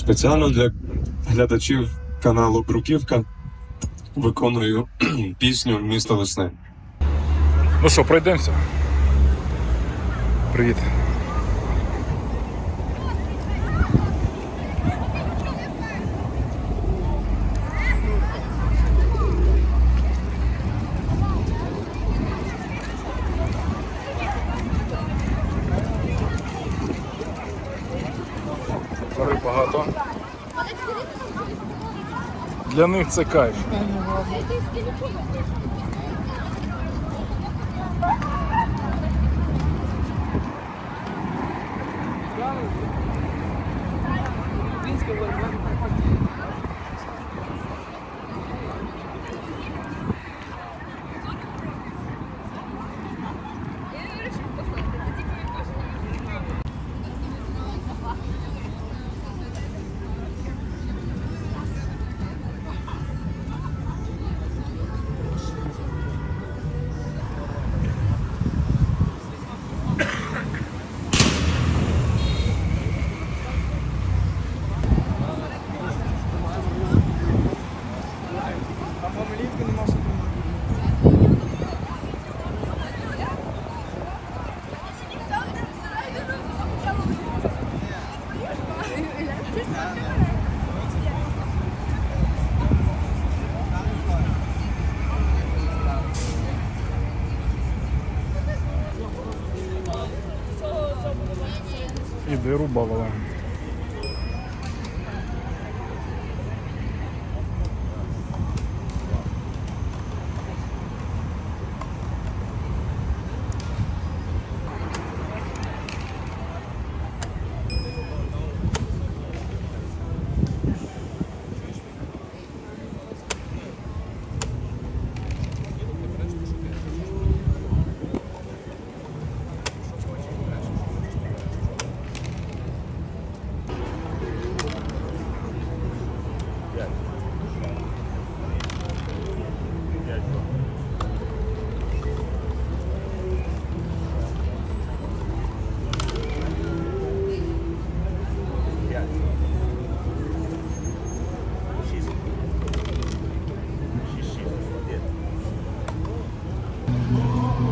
Спеціально для глядачів каналу Бруківка виконую пісню Місто весни. Ну що, пройдемося. Привіт. Для них це кайф.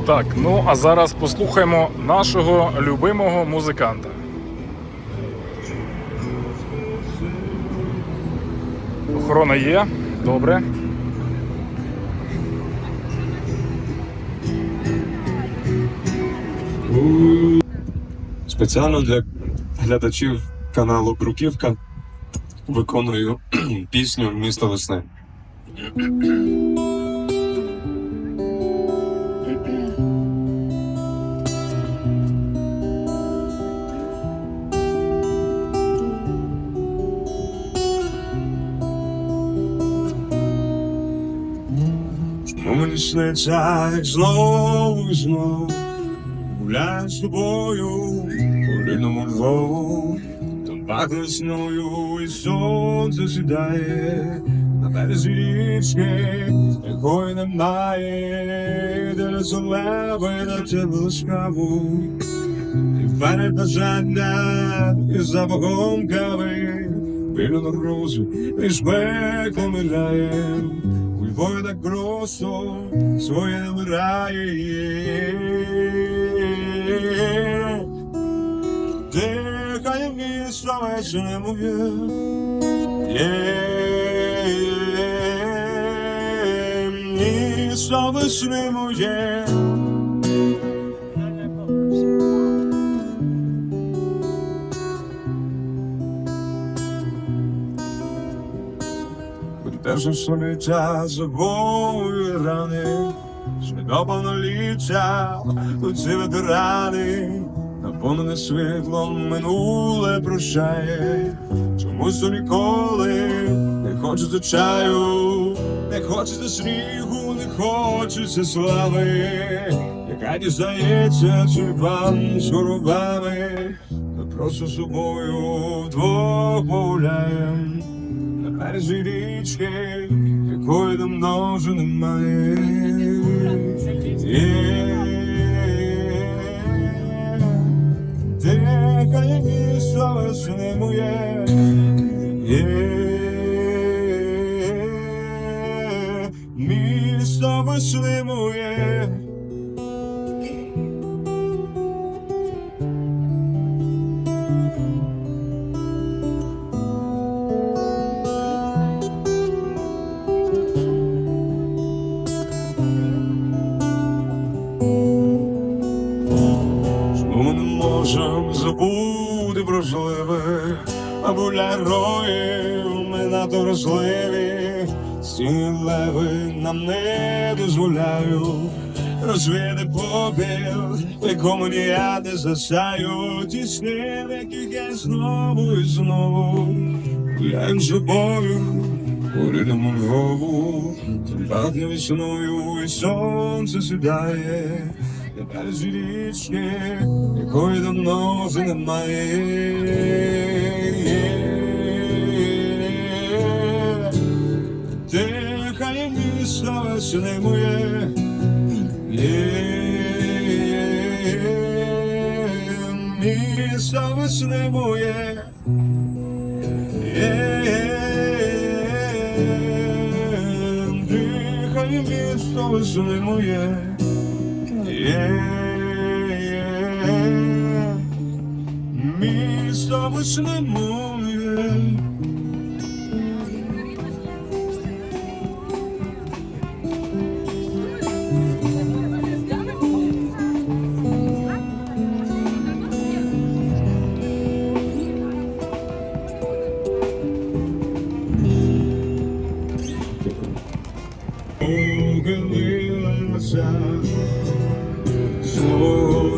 Так, ну а зараз послухаємо нашого любимого музиканта. Охорона є, добре. Спеціально для глядачів каналу Бруківка виконую пісню Місто весни. Мені сниться, як знову і знову гуляю з тобою по рідному Львову, там пахне весною і сонце сідає на березі річки, якої немає, де не солеви на тебе ласкаву. І вперед бажання і запахом кави, біля на розі, між пеклом і раєм. У Львові так просто своє вмирає. Дихає місто вечне моє. Є місто весни моє. Перше століття забої рани, Снегопано ліття, тут ці ветерани, наповнене світлом минуле прощає, чомусь то ніколи не хочеться чаю, не хочеться снігу, не хочеться слави, яка дізнається тюльпан з ми просто собою вдвох погуляєм на березі річки, якої давно вже немає. Дихає місто весни моє, місто весни моє. Можем забути прожливе, а буля героїв ми надто вразливі, леви нам не дозволяють розвіяти попіл, якому я не засаю ті сни, в яких я знову і знову гуляю з тобою, поринемо Львову, пахне весною і сонце сідає. Тепер з річки, якої давно вже немає. Тихає місто весни моє. Є місто весни моє. Дихає місто весни моє. Місто весни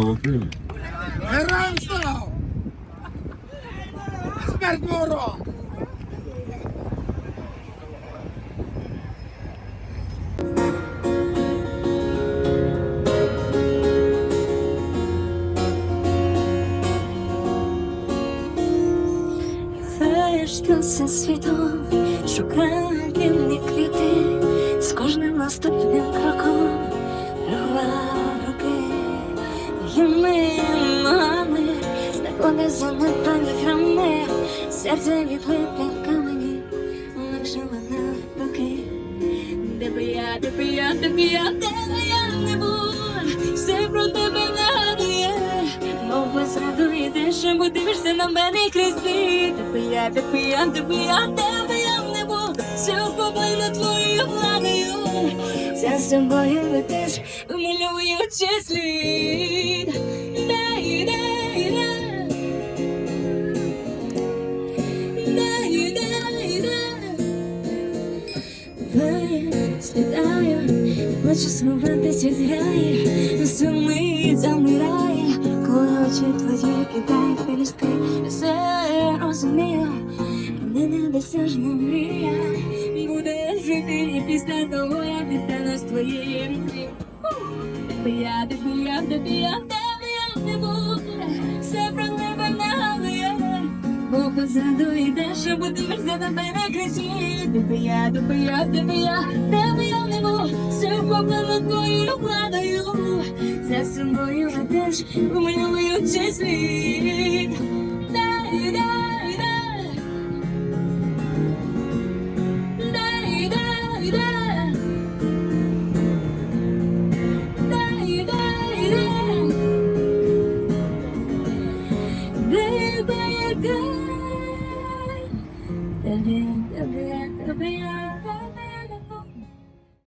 Слава Україні! Героям слава! Смерть ворог! Фештався світом, шукав вільні квіти, з кожним наступним кроком знаходи занепані храми, серце відлипе камені, легше мене поки. Де би я, де би я, де би я, де би я не був, все про тебе нагадує, мов би зрадує, що бо дивишся на мене крізь світ. Де би я, де би я, де би я, де би я не був, все поблина твоєю владою, за собою летиш, вимальовуючи слід. Плаче сховатися зграє, сумить замирає, коли очі твої кидають пелюстки, все розумію, не недосяжна мрія, буде жити і після того, як дістану з твоєї би я, де я, де я, де я не був, все про тебе Бо позаду йде, що будеш на мене красі. Тебе я, де би я, тебе я, де би я не був, все поплено твоєю владою. За собою ведеш, вималюючи слід.